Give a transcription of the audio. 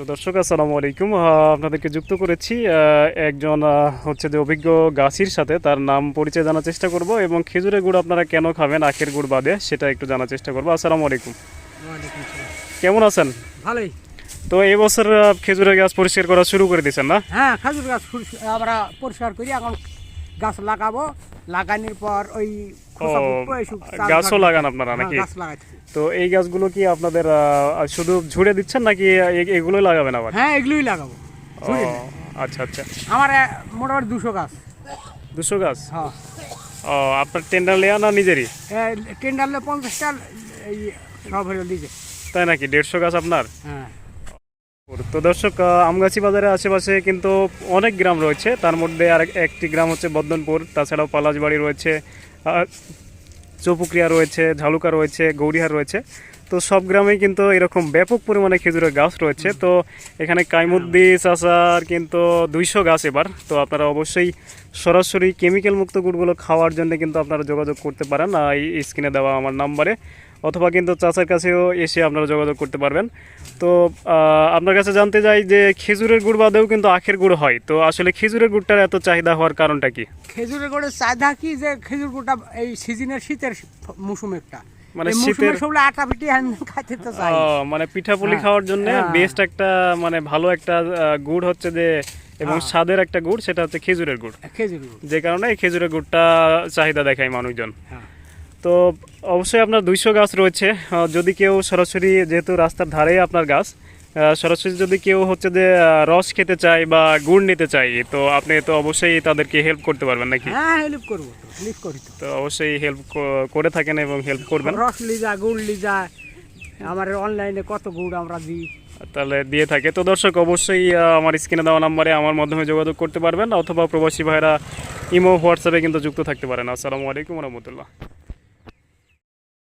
তো দর্শক আসসালামু আলাইকুম। আপনাদেরকে যুক্ত করেছি একজন হচ্ছে যে অভিজ্ঞ গাছির সাথে তার নাম পরিচয় জানার চেষ্টা করব এবং খেজুরের গুড় আপনারা কেন খাবেন আখের গুড় বাদে সেটা একটু জানার চেষ্টা করব। আসসালামু আলাইকুম। কেমন আছেন? ভালোই। তো এই বছর খেজুরের গাছ পরিষ্কার করা শুরু করে দিয়েছেন না? হ্যাঁ খেজুর গাছ আমরা পরিষ্কার করি এখন গাছ লাগাবো। লাগানোর পর ওই গাছও লাগান আপনারা হ্যাঁ, নাকি? তো এই গাছগুলো কি আপনাদের শুধু ঝুড়ে দিচ্ছেন নাকি এগুলোই লাগাবেন আবার? হ্যাঁ এগুলোই লাগাবো। আচ্ছা আচ্ছা। আমার মোটামুটি দুশো গাছ। দুশো গাছ? হ্যাঁ। ও আপনার টেন্ডার নেওয়া না নিজেরই? টেন্ডারলে পঞ্চাশটা সব হলো লিজে তাই নাকি? দেড়শো গাছ আপনার? হ্যাঁ। তো দর্শক আমগাছি বাজারের আশেপাশে কিন্তু অনেক গ্রাম রয়েছে। তার মধ্যে আর একটি গ্রাম হচ্ছে বদনপুর তাছাড়াও পালাজবাড়ি রয়েছে। চৌপুক্রিয়া রয়েছে ঝালুকা রয়েছে গৌরিহার রয়েছে। তো সব গ্রামে কিন্তু এরকম ব্যাপক পরিমাণে খেজুরের গাছ রয়েছে। তো এখানে কাইমুদ্দি, চাষার কিন্তু দুইশো গাছ এবার। তো আপনারা অবশ্যই সরাসরি কেমিক্যাল মুক্ত গুড়গুলো খাওয়ার জন্য কিন্তু আপনারা যোগাযোগ করতে পারেন। এই স্ক্রিনে দেওয়া আমার নাম্বারে। অথবা কিন্তু চাচার কাছেও এসে আপনারা যোগাযোগ করতে পারবেন। তো আপনার কাছে জানতে চাই যে খেজুরের গুড় বাদেও কিন্তু আখের গুড় হয়। তো আসলে খেজুরের গুড়টার এত চাহিদা হওয়ার কারণটা কি? খেজুরের গোড়ে চাহিদা কি যে খেজুর গোটা এই সিজনের শীতের মৌসুম একটা। মানে শীতের- আটা পিঠে খাইতে তো চাই। মানে হ্যাঁ, খাওয়ার জন্য হ্যাঁ। বেস্ট একটা মানে ভালো একটা গুড় হচ্ছে যে এবং হ্যাঁ। স্বাদের একটা গুড় সেটা হচ্ছে খেজুরের গুড়। খেজুর যে কারণে এই খেজুরের গুড়টা চাহিদা দেখায় মানুষজন। হ্যাঁ। তো অবশ্যই আপনার দুইশো গাছ রয়েছে। যদি কেউ সরাসরি যেহেতু রাস্তার ধারেই আপনার গাছ সরাসরি যদি কেউ হচ্ছে যে রস খেতে চায় বা গুড় নিতে চায় তো আপনি তো অবশ্যই তাদেরকে হেল্প করতে পারবেন নাকি? হ্যাঁ হেল্প করব তো হেল্প করি তো। তো অবশ্যই হেল্প করে থাকেন এবং হেল্প করবেন। রস লিজা গুড় লিজা আমার অনলাইনে কত গুড় আমরা দিই। তাহলে দিয়ে থাকে। তো দর্শক অবশ্যই আমার স্ক্রিনে দেওয়া নাম্বারে আমার মাধ্যমে যোগাযোগ করতে পারবেন অথবা প্রবাসী ভাইরা ইমো হোয়াটসঅ্যাপে কিন্তু যুক্ত থাকতে পারেন। আসসালামু আলাইকুম রহমতুল্লাহ।